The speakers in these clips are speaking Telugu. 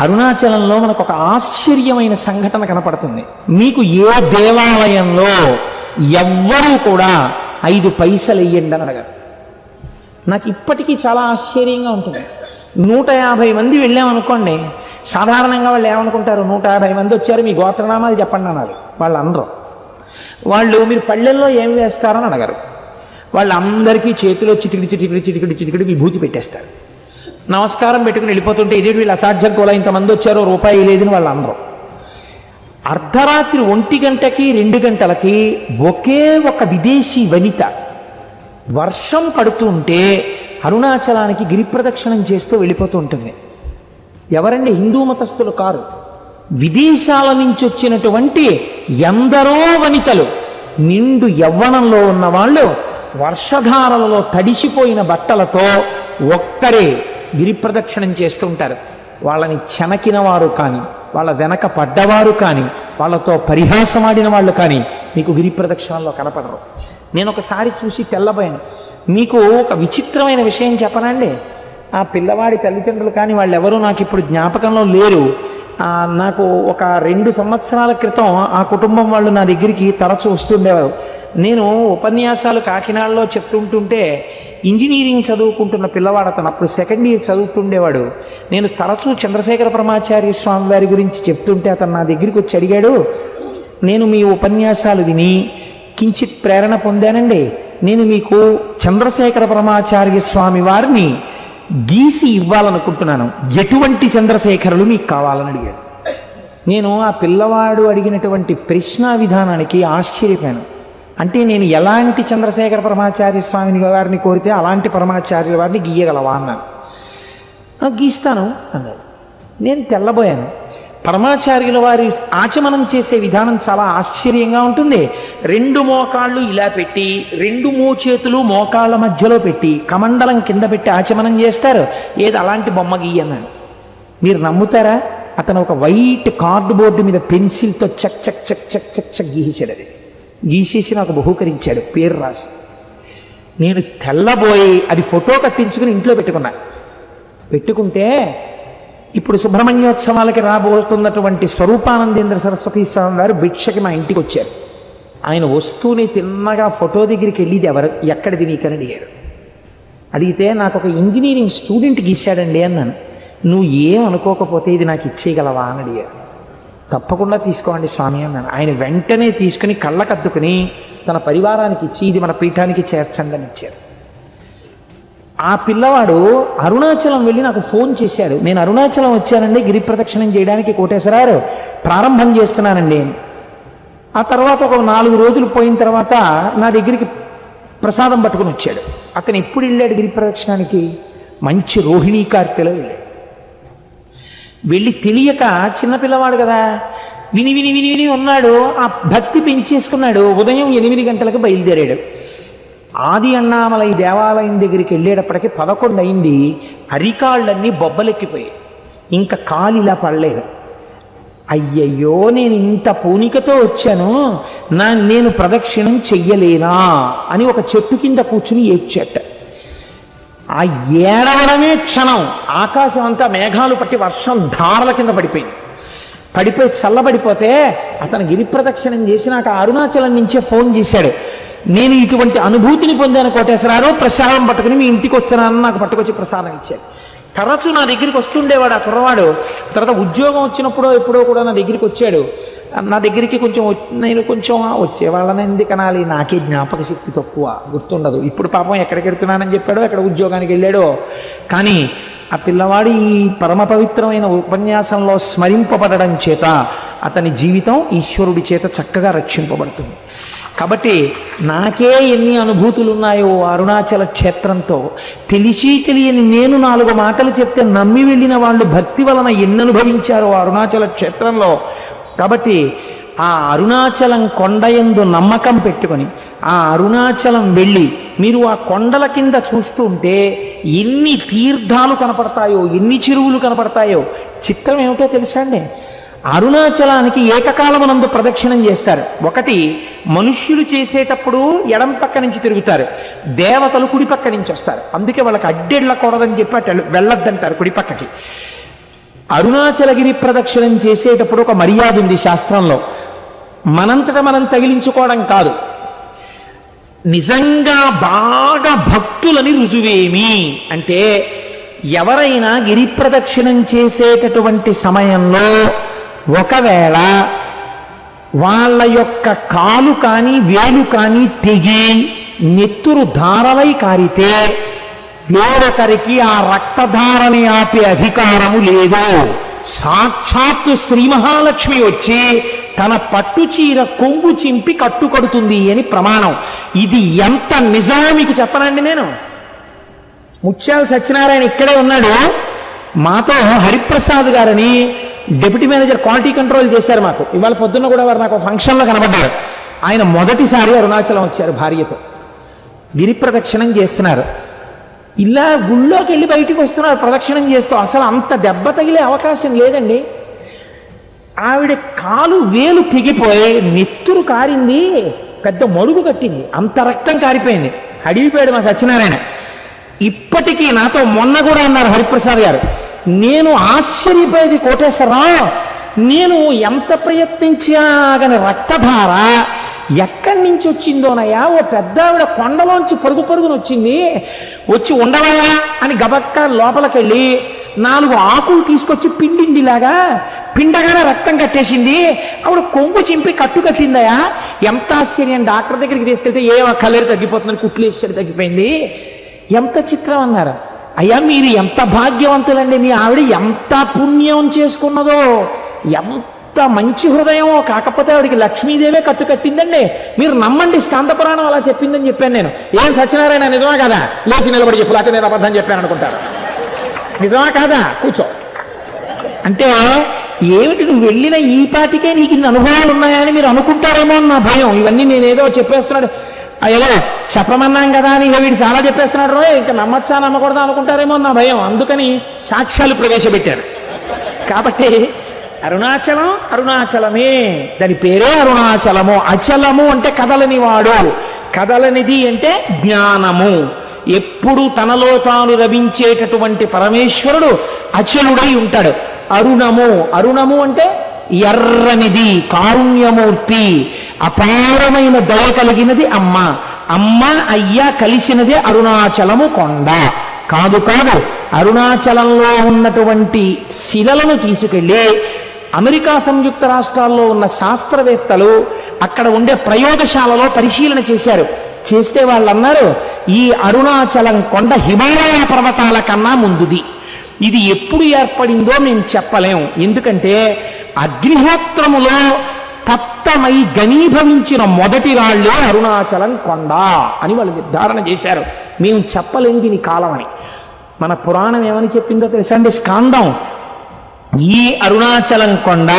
అరుణాచలంలో మనకు ఒక ఆశ్చర్యమైన సంఘటన కనపడుతుంది. మీకు ఏ దేవాలయంలో ఎవ్వరూ కూడా ఐదు పైసలు ఇయ్యండి అని అడగారు. నాకు ఇప్పటికీ చాలా ఆశ్చర్యంగా ఉంటుంది. నూట యాభై మంది వెళ్ళామనుకోండి సాధారణంగా వాళ్ళు ఏమనుకుంటారు? నూట యాభై మంది వచ్చారు మీ గోత్రనామాలు చెప్పండి అన్నారు. వాళ్ళు అనరు వాళ్ళు మీరు పళ్ళెల్లో ఏం వేస్తారని అడగరు. వాళ్ళందరికీ చేతిలో చిటికిడి చిటికిడి చిటికిడి చిటికిడి విభూతి పెట్టేస్తారు. నమస్కారం పెట్టుకుని వెళ్ళిపోతుంటే ఇదే వీళ్ళు అసాధ్యం కూడా? ఇంతమంది వచ్చారో రూపాయి లేదని వాళ్ళు అందరూ అర్ధరాత్రి ఒంటి గంటకి రెండు గంటలకి ఒకే ఒక విదేశీ వనిత వర్షం పడుతుంటే అరుణాచలానికి గిరి ప్రదక్షిణం చేస్తూ వెళ్ళిపోతూ ఉంటుంది. ఎవరండి? హిందూ మతస్థులు కారు. విదేశాల నుంచి వచ్చినటువంటి ఎందరో వనితలు నిండు యవ్వనంలో ఉన్న వాళ్ళు వర్షధారలలో తడిసిపోయిన బట్టలతో ఒక్కరే గిరి ప్రదక్షిణం చేస్తుంటారు వాళ్ళని చెనకిన వారు కానీ వాళ్ళ వెనక పడ్డవారు కానీ వాళ్ళతో పరిహాసమాడిన వాళ్ళు కానీ మీకు గిరిప్రదక్షిణంలో కనపడరు. నేను ఒకసారి చూసి తెల్లబోయాను. మీకు ఒక విచిత్రమైన విషయం చెప్పనండి. ఆ పిల్లవాడి తల్లిదండ్రులు కానీ వాళ్ళు ఎవరు నాకు ఇప్పుడు జ్ఞాపకంలో లేరు. నాకు ఒక రెండు సంవత్సరాల క్రితం ఆ కుటుంబం వాళ్ళు నా దగ్గరికి తరచు వస్తుండేవారు నేను ఉపన్యాసాలు కాకినాడలో చెప్తుంటుంటే ఇంజనీరింగ్ చదువుకుంటున్న పిల్లవాడు అతను. అప్పుడు సెకండ్ ఇయర్ చదువుతుండేవాడు. నేను తరచూ చంద్రశేఖర పరమాచార్య స్వామి వారి గురించి చెప్తుంటే అతను నా దగ్గరికి వచ్చి అడిగాడు నేను మీ ఉపన్యాసాలు విని కించిత్ ప్రేరణ పొందానండి. నేను మీకు చంద్రశేఖర పరమాచార్య స్వామి వారిని గీసి ఇవ్వాలనుకుంటున్నాను. ఎటువంటి చంద్రశేఖరులు మీకు కావాలని అడిగాడు. నేను ఆ పిల్లవాడు అడిగినటువంటి ప్రశ్న విధానానికి ఆశ్చర్యపోయాను. అంటే నేను ఎలాంటి చంద్రశేఖర పరమాచార్య స్వామిని వారిని కోరితే అలాంటి పరమాచార్యుల వారిని గీయగలవా అన్నాను గీస్తాను అన్నాడు. నేను తెల్లబోయాను. పరమాచార్యుల వారి ఆచమనం చేసే విధానం చాలా ఆశ్చర్యంగా ఉంటుంది. రెండు మోకాళ్ళు ఇలా పెట్టి రెండు మోచేతులు మోకాళ్ళ మధ్యలో పెట్టి కమండలం కింద పెట్టి ఆచమనం చేస్తారు. ఏది అలాంటి బొమ్మ గీయన్నాడు. మీరు నమ్ముతారా? అతను ఒక వైట్ కార్డు బోర్డు మీద పెన్సిల్తో చక్ చక్ చక్ చక్ చక్ చక్ గీసేశాడు అది. గీసేసి నాకు బహూకరించాడు పేరు రాసి. నేను తెల్లబోయి అది ఫోటో కట్టించుకుని ఇంట్లో పెట్టుకున్నా. పెట్టుకుంటే ఇప్పుడు సుబ్రహ్మణ్యోత్సవాలకి రాబోతున్నటువంటి స్వరూపానందేంద్ర సరస్వతి స్వామి వారు భిక్షకి మా ఇంటికి వచ్చారు. ఆయన వస్తూనే తిన్నగా ఫోటో దగ్గరికి వెళ్ళిది ఎవరు? ఎక్కడిది నీకని అడిగారు అడిగితే నాకు ఒక ఇంజనీరింగ్ స్టూడెంట్ గీశాడండి అన్నాను. నువ్వు ఏం అనుకోకపోతే ఇది నాకు ఇచ్చేయగలవా? అని అడిగారు. తప్పకుండా తీసుకోండి స్వామి అన్నాను ఆయన వెంటనే తీసుకుని కళ్ళకద్దుకుని తన పరివారానికి ఇచ్చి ఇది మన పీఠానికి చేర్చండి అని ఇచ్చారు. ఆ పిల్లవాడు అరుణాచలం వెళ్ళి నాకు ఫోన్ చేశాడు. నేను అరుణాచలం వచ్చానండి గిరి ప్రదక్షిణం చేయడానికి కోటేశ్వరారు ప్రారంభం చేస్తున్నానండి ఆ తర్వాత ఒక నాలుగు రోజులు పోయిన తర్వాత నా దగ్గరికి ప్రసాదం పట్టుకుని వచ్చాడు. అతను ఎప్పుడు వెళ్ళాడు గిరి ప్రదక్షిణానికి? మంచి రోహిణీ కార్తెలో వెళ్ళాడు. వెళ్ళి తెలియక చిన్నపిల్లవాడు కదా. విని విని విని విని ఉన్నాడు. ఆ భక్తి పెంచేసుకున్నాడు. ఉదయం ఎనిమిది గంటలకు బయలుదేరాడు. ఆది అన్నామలై దేవాలయం దగ్గరికి వెళ్ళేటప్పటికి పదకొండు అయింది. అరికాళ్ళన్నీ బొబ్బలెక్కిపోయాయి. ఇంకా కాలు ఇలా పడలేదు. అయ్యయ్యో నేను ఇంత పూనికతో వచ్చాను. నా నేను ప్రదక్షిణం చెయ్యలేనా అని ఒక చెట్టు కింద కూర్చుని ఏడ్చేట. ఆ ఏడవడమే క్షణం. ఆకాశం అంతా మేఘాలు పట్టి వర్షం ధారల కింద పడిపోయింది. పడిపోయి చల్లబడిపోతే అతను గిరిప్రదక్షిణం చేసినాక చేసి నాకు అరుణాచలం నుంచే ఫోన్ చేశాడు. నేను ఇటువంటి అనుభూతిని పొందాను కోటేశ్వరారు ప్రసాదం పట్టుకుని మీ ఇంటికి వస్తున్నానని నాకు పట్టుకొచ్చి ప్రసాదం ఇచ్చాడు. తరచూ నా దగ్గరికి వస్తుండేవాడు ఆ కుర్రవాడు. తర్వాత ఉద్యోగం వచ్చినప్పుడో ఎప్పుడో కూడా నా దగ్గరికి వచ్చాడు. నా దగ్గరికి కొంచెం నేను కొంచెం వచ్చేవాళ్ళని ఎందుకు అనాలి? నాకే జ్ఞాపక శక్తి తక్కువ గుర్తుండదు. ఇప్పుడు పాపం ఎక్కడికి వెళ్తున్నానని చెప్పాడో ఎక్కడ ఉద్యోగానికి వెళ్ళాడో. కానీ ఆ పిల్లవాడు ఈ పరమ పవిత్రమైన ఉపన్యాసంలో స్మరింపబడడం చేత అతని జీవితం ఈశ్వరుడి చేత చక్కగా రక్షింపబడుతుంది. కాబట్టి నాకే ఎన్ని అనుభూతులు ఉన్నాయో అరుణాచల క్షేత్రంతో తెలిసి తెలియని నేను నాలుగు మాటలు చెప్తే నమ్మి వెళ్ళిన వాళ్ళు భక్తి వలన ఎన్ని అనుభవించారో ఆ అరుణాచల క్షేత్రంలో. కాబట్టి ఆ అరుణాచలం కొండయందు నమ్మకం పెట్టుకొని ఆ అరుణాచలం వెళ్ళి మీరు ఆ కొండల కింద చూస్తుంటే ఎన్ని తీర్థాలు కనపడతాయో ఎన్ని చెరువులు కనపడతాయో చిత్రం ఏమిటో తెలుసా అండి? అరుణాచలానికి ఏకకాలమునందు ప్రదక్షిణం చేస్తారు. ఒకటి మనుష్యులు చేసేటప్పుడు ఎడం పక్క నుంచి తిరుగుతారు. దేవతలు కుడి పక్క నుంచి వస్తారు. అందుకే వాళ్ళకి అడ్డెళ్ళకూడదని చెప్పి అటు వెళ్ళొద్దంటారు కుడి పక్కకి. అరుణాచలగిరి ప్రదక్షిణం చేసేటప్పుడు ఒక మర్యాద ఉంది శాస్త్రంలో. మనంతట మనం తగిలించుకోవడం కాదు. నిజంగా బాగా భక్తులని రుజువేమి? అంటే ఎవరైనా గిరి ప్రదక్షిణం చేసేటటువంటి సమయంలో ఒకవేళ వాళ్ళ యొక్క కాలు కానీ వేలు కానీ తెగి నెత్తురు ధారలై కారితే వేరొకరికి ఆ రక్తధారని ఆపే అధికారము లేదు. సాక్షాత్తు శ్రీ మహాలక్ష్మి వచ్చి తన పట్టు చీర కొంగు చింపి కట్టుకడుతుంది అని ప్రమాణం. ఇది ఎంత నిజమో మీకు చెప్పనండి నేను. ముత్యాల సత్యనారాయణ ఇక్కడే ఉన్నాడు. మాతో హరిప్రసాద్ గారని డెప్యూటీ మేనేజర్ క్వాలిటీ కంట్రోల్ చేశారు మాకు. ఇవాళ పొద్దున్న కూడా వారు నాకు ఫంక్షన్లో కనబడ్డారు. ఆయన మొదటిసారి అరుణాచలం వచ్చారు భార్యతో. గిరిప్రదక్షిణం చేస్తున్నారు. ఇలా గుళ్ళోకి వెళ్ళి బయటికి వస్తున్నారు ప్రదక్షిణం చేస్తూ. అసలు అంత దెబ్బ తగిలే అవకాశం లేదండి. ఆవిడ కాలు వేలు తెగిపోయి నెత్తురు కారింది పెద్ద మడుగు కట్టింది. అంత రక్తం కారిపోయింది. అడిగిపోయాడు మా సత్యనారాయణ. ఇప్పటికీ నాతో మొన్న కూడా అన్నారు హరిప్రసాద్ గారు. నేను ఆశ్చర్యపోయేది కోటేశ్వరరావు నేను ఎంత ప్రయత్నించాగని రక్తధార ఎక్కడి నుంచి వచ్చిందోనయ్యా? ఓ పెద్ద ఆవిడ కొండలోంచి పరుగు పరుగున వచ్చింది. వచ్చి ఉండవయా అని గబక్క లోపలికెళ్ళి నాలుగు ఆకులు తీసుకొచ్చి పిండిందిలాగా పిండగానే రక్తం కట్టేసింది. ఆవిడ కొంగు చింపి కట్టు కట్టిందయా ఎంత ఆశ్చర్యం డాక్టర్ దగ్గరికి తీసుకెళ్తే ఏం కలర్ తగ్గిపోతుందని కుట్లేసాడు తగ్గిపోయింది. ఎంత చిత్రం అన్నారు? అయ్యా మీరు ఎంత భాగ్యవంతులండి? మీ ఆవిడ ఎంత పుణ్యం చేసుకున్నదో? ఎంత మంచి హృదయమో. కాకపోతే ఆవిడికి లక్ష్మీదేవే కట్టు కట్టిందండి. మీరు నమ్మండి స్కాంత పురాణం అలా చెప్పిందని చెప్పాను నేను. ఏం సత్యనారాయణ నిజమా కదా? లేచి నిలబడి చెప్పు లేకపోతే నేను అబద్ధం చెప్పాను అనుకుంటారు. నిజమా కాదా? కూర్చో. అంటే ఏమిటి నువ్వు వెళ్ళిన ఈ పాటికే నీకు ఇన్ని అనుభవాలు ఉన్నాయని మీరు అనుకుంటారేమో అని నా భయం. ఇవన్నీ నేనేదో చెప్పేస్తున్నాడు. అయ్యగా చెప్పమన్నాం కదా అని వీడు చాలా చెప్పేస్తున్నాడు రో ఇంకా నమ్మచ్చా నమ్మకూడదా అనుకుంటారేమో నా భయం. అందుకని సాక్ష్యాలు ప్రవేశపెట్టారు. కాబట్టి అరుణాచలం అరుణాచలమే. దాని పేరే అరుణాచలము. అచలము అంటే కదలని వాడు. కదలనిది అంటే జ్ఞానము. ఎప్పుడు తనలో తాను రవించేటటువంటి పరమేశ్వరుడు అచలుడై ఉంటాడు. అరుణము. అరుణము అంటే ఎర్రనిది కారుణ్యమూర్తి. అపారమైన దయ కలిగినది అమ్మ. అమ్మ అయ్య కలిసినదే అరుణాచలము కొండ. కాదు కాదు. అరుణాచలంలో ఉన్నటువంటి శిలలను తీసుకెళ్ళి అమెరికా సంయుక్త రాష్ట్రాల్లో ఉన్న శాస్త్రవేత్తలు అక్కడ ఉండే ప్రయోగశాలలో పరిశీలన చేశారు. చేస్తే వాళ్ళు అన్నారు ఈ అరుణాచలం కొండ హిమాలయ పర్వతాల కన్నా ముందుది. ఇది ఎప్పుడు ఏర్పడిందో మేము చెప్పలేము ఎందుకంటే అగ్నిహోత్రములో తప్తమై గనీభవించిన మొదటి రాళ్ళే అరుణాచలం కొండ అని వాళ్ళు నిర్ధారణ చేశారు. మేము చెప్పలేంది నీ కాలం అని. మన పురాణం ఏమని చెప్పిందో తెలుసండి స్కాండం స్కాందం. ఈ అరుణాచలం కొండ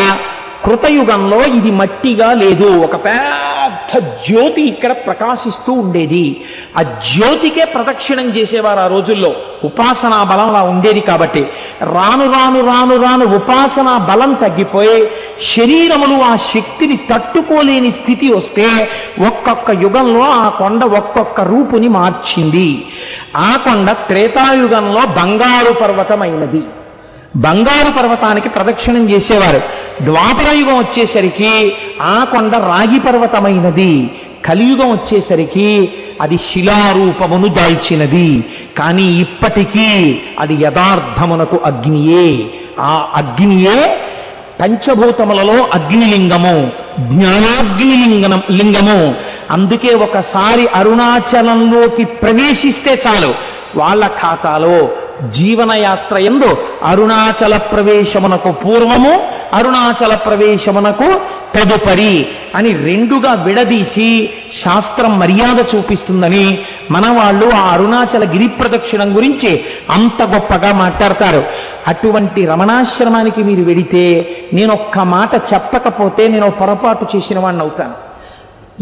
కృతయుగంలో ఇది మట్టిగా లేదు. ఒక పెద్ద జ్యోతి ఇక్కడ ప్రకాశిస్తూ ఉండేది. ఆ జ్యోతికే ప్రదక్షిణం చేసేవారు ఆ రోజుల్లో. ఉపాసనా బలం అలా ఉండేది కాబట్టి. రాను రాను రాను రాను ఉపాసనా బలం తగ్గిపోయి శరీరములు ఆ శక్తిని తట్టుకోలేని స్థితి వస్తే ఒక్కొక్క యుగంలో ఆ కొండ ఒక్కొక్క రూపుని మార్చింది. ఆ కొండ త్రేతాయుగంలో బంగారు పర్వతమైనది. బంగారు పర్వతానికి ప్రదక్షిణం చేసేవారు. ద్వాపరయుగం వచ్చేసరికి ఆ కొండ రాగి పర్వతమైనది. కలియుగం వచ్చేసరికి అది శిలారూపమును దాల్చినది. కానీ ఇప్పటికీ అది యథార్థమునకు అగ్నియే. ఆ అగ్నియే పంచభూతములలో అగ్నిలింగము జ్ఞానాగ్నిలింగనం లింగము. అందుకే ఒకసారి అరుణాచలంలోకి ప్రవేశిస్తే చాలు. వాళ్ళ ఖాతాలో జీవనయాత్ర ఎందు అరుణాచల ప్రవేశమునకు పూర్వము అరుణాచల ప్రవేశమునకు తదుపరి అని రెండుగా విడదీసి శాస్త్రం మర్యాద చూపిస్తుందని మన వాళ్ళు ఆ అరుణాచల గిరి ప్రదక్షిణం గురించి అంత గొప్పగా మాట్లాడతారు. అటువంటి రమణాశ్రమానికి మీరు వెడితే నేను ఒక్క మాట చెప్పకపోతే నేను పొరపాటు చేసిన వాడిని అవుతాను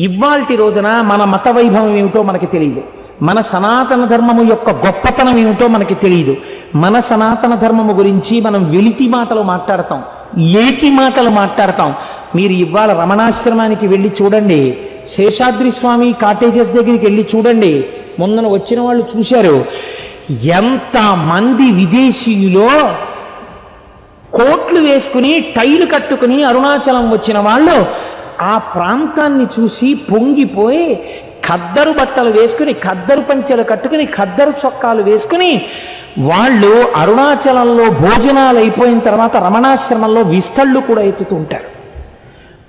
ఇవాల్టి రోజున మన మత వైభవం ఏమిటో మనకి తెలియదు. మన సనాతన ధర్మము యొక్క గొప్పతనం ఏమిటో మనకి తెలియదు. మన సనాతన ధర్మము గురించి మనం వెలితి మాటలు మాట్లాడతాం. ఏకి మాటలు మాట్లాడతాం. మీరు ఇవాళ రమణాశ్రమానికి వెళ్ళి చూడండి. శేషాద్రి స్వామి కాటేజెస్ దగ్గరికి వెళ్ళి చూడండి. మొన్న వచ్చిన వాళ్ళు చూశారు. ఎంత మంది విదేశీయులో కోట్లు వేసుకుని టైలు కట్టుకుని అరుణాచలం వచ్చిన వాళ్ళు ఆ ప్రాంతాన్ని చూసి పొంగిపోయి ఖద్దరు బట్టలు వేసుకుని ఖద్దరు పంచెలు కట్టుకుని ఖద్దరు చొక్కాలు వేసుకుని వాళ్ళు అరుణాచలంలో భోజనాలు అయిపోయిన తర్వాత రమణాశ్రమంలో విస్తళ్ళు కూడా ఎత్తుతూ ఉంటారు.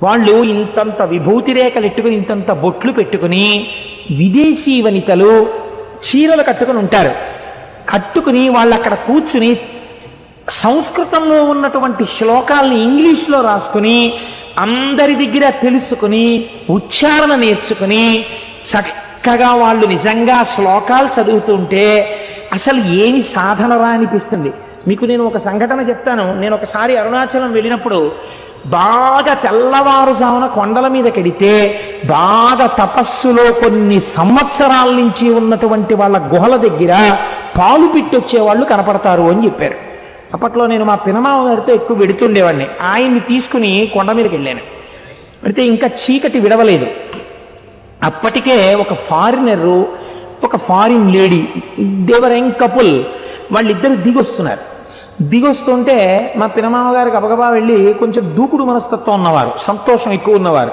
వాళ్ళు ఇంతంత విభూతి రేఖలు ఎట్టుకుని ఇంతంత బొట్లు పెట్టుకుని విదేశీ వనితలు చీరలు కట్టుకుని ఉంటారు. కట్టుకుని వాళ్ళు అక్కడ కూర్చుని సంస్కృతంలో ఉన్నటువంటి శ్లోకాల్ని ఇంగ్లీష్లో రాసుకుని అందరి దగ్గర తెలుసుకుని ఉచ్చారణ నేర్చుకుని చక్కగా వాళ్ళు నిజంగా శ్లోకాలు చదువుతుంటే అసలు ఏమి సాధనరా అనిపిస్తుంది మీకు నేను ఒక సంఘటన చెప్తాను. నేను ఒకసారి అరుణాచలం వెళ్ళినప్పుడు బాగా తెల్లవారుజామున కొండల మీద కెడితే బాగా తపస్సులో కొన్ని సంవత్సరాల నుంచి ఉన్నటువంటి వాళ్ళ గుహల దగ్గర పాలు పిట్టొచ్చే వాళ్ళు కనపడతారు అని చెప్పారు. అప్పట్లో నేను మా పినమావ గారితో ఎక్కువ వెడుతుండేవాడిని. ఆయన్ని తీసుకుని కొండ మీదకి వెళ్ళాను. అయితే ఇంకా చీకటి విడవలేదు. అప్పటికే ఒక ఫారినరు ఒక foreign lady they were young couple వాళ్ళిద్దరు దిగొస్తున్నారు. దిగొస్తుంటే మా పినమామ గారికి అబగబా వెళ్ళి కొంచెం దూకుడు మనస్తత్వం ఉన్నవారు సంతోషం ఎక్కువ ఉన్నవారు.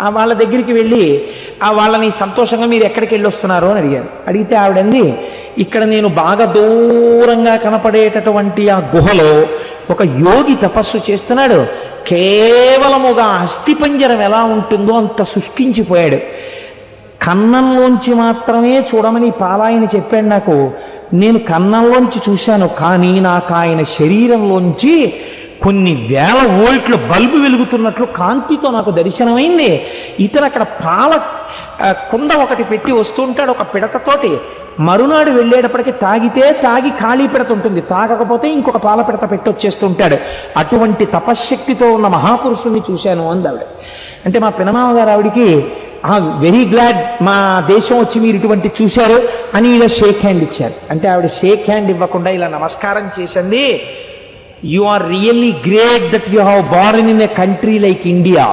ఆ వాళ్ళ దగ్గరికి వెళ్ళి ఆ వాళ్ళని సంతోషంగా మీరు ఎక్కడికి వెళ్ళి వస్తున్నారు అని అడిగారు. అడిగితే ఆవిడంది ఇక్కడ నేను బాగా దూరంగా కనపడేటటువంటి ఆ గుహలో ఒక యోగి తపస్సు చేస్తున్నాడు. కేవలముగా అస్థిపంజరం ఎలా ఉంటుందో అంత శుష్కించిపోయాడు కన్నంలోంచి మాత్రమే చూడమని పాలాయన చెప్పాడు నాకు. నేను కన్నంలోంచి చూశాను కానీ నాకు ఆయన శరీరంలోంచి కొన్ని వేల వోల్ట్ల బల్బు వెలుగుతున్నట్లు కాంతితో నాకు దర్శనమైంది. ఇతను అక్కడ పాల కుండ ఒకటి పెట్టి వస్తుంటాడు ఒక పిడతతోటి మరునాడు వెళ్ళేటప్పటికి తాగితే తాగి ఖాళీ పిడత ఉంటుంది. తాగకపోతే ఇంకొక పాల పిడత పెట్టి వచ్చేస్తుంటాడు అటువంటి తపశ్శక్తితో ఉన్న మహాపురుషుణ్ణి చూశాను అంది ఆవిడ. అంటే మా పినమామ గారు ఆవిడికి వెరీ గ్లాడ్ మా దేశం వచ్చి మీరు ఇటువంటి చూశారు అని ఇలా షేక్ హ్యాండ్ ఇచ్చారు. అంటే ఆవిడ షేక్ హ్యాండ్ ఇవ్వకుండా ఇలా నమస్కారం చేసండి you are really great that you have born in a country like India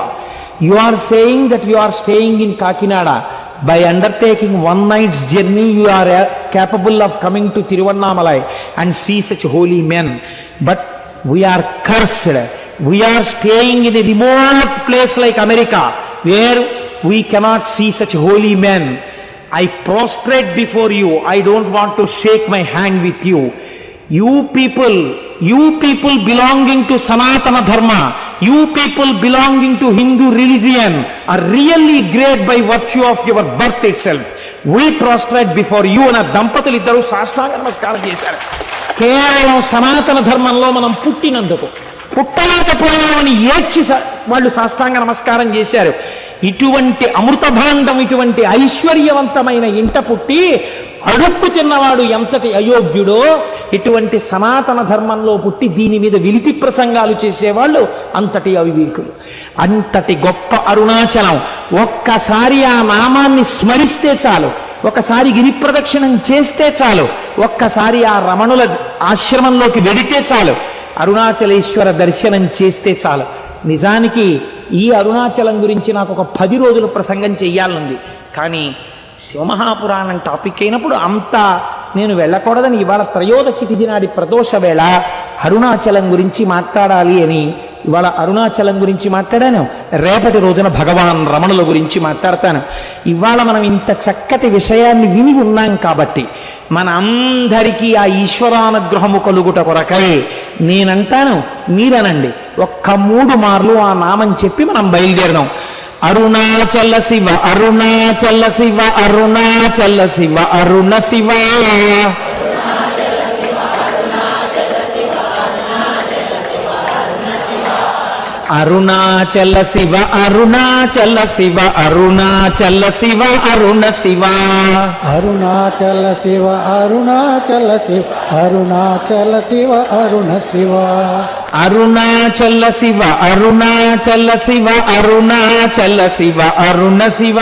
you are saying that you are staying in Kakinada by undertaking one nights journey you are capable of coming to Tiruvannamalai and see such holy men but we are cursed we are staying in a remote place like America where we cannot see such holy men. I prostrate before you. I don't want to shake my hand with you. You people, you people belonging to Sanatana Dharma, you people belonging to Hindu religion are really great by virtue of your birth itself. We prostrate before you అన్న దంపతులు ఇద్దరు సాష్టాంగ నమస్కారం చేశారు కేవలం సనాతన ధర్మంలో మనం పుట్టినందుకు పుట్టలేకపోయామని ఏడ్చి స- వాళ్ళు సాష్టాంగ నమస్కారం చేశారు ఇటువంటి అమృతభాండం ఇటువంటి ఐశ్వర్యవంతమైన ఇంట పుట్టి అడుక్కు తిన్నవాడు ఎంతటి అయోగ్యుడో ఇటువంటి సనాతన ధర్మంలో పుట్టి దీని మీద విలితి ప్రసంగాలు చేసేవాళ్ళు అంతటి అవివేకులు. అంతటి గొప్ప అరుణాచలం. ఒక్కసారి ఆ నామాన్ని స్మరిస్తే చాలు. ఒకసారి గిరి ప్రదక్షిణం చేస్తే చాలు. ఒక్కసారి ఆ రమణుల ఆశ్రమంలోకి వెడితే చాలు. అరుణాచలేశ్వర దర్శనం చేస్తే చాలు. నిజానికి ఈ అరుణాచలం గురించి నాకు ఒక పది రోజులు ప్రసంగం చెయ్యాలనుంది. కానీ శివమహాపురాణం టాపిక్ అయినప్పుడు అంతా నేను వెళ్ళకూడదని ఇవాళ త్రయోదశి తిథి నాడి ప్రదోష వేళ అరుణాచలం గురించి మాట్లాడాలి అని ఇవాళ అరుణాచలం గురించి మాట్లాడాను. రేపటి రోజున భగవాన్ రమణుల గురించి మాట్లాడతాను. ఇవాళ మనం ఇంత చక్కటి విషయాన్ని విని ఉన్నాం కాబట్టి మన అందరికీ ఆ ఈశ్వరానుగ్రహము కలుగుట కొరకై నేనంటాను మీరనండి. ఒక్క మూడు మార్లు ఆ నామం చెప్పి మనం బయలుదేరదాం. అరుణాచల శివ అరుణాచల శివ అరుణాచల శివ అరుణ శివ. అరుణాచల శివ అరుణాచల శివ అరుణాచల శివ అరుణ శివ. అరుణాచల శివ అరుణాచల శివ అరుణాచల శివ అరుణ శివ. అరుణాచల శివ అరుణాచల శివ అరుణాచల శివ అరుణ శివ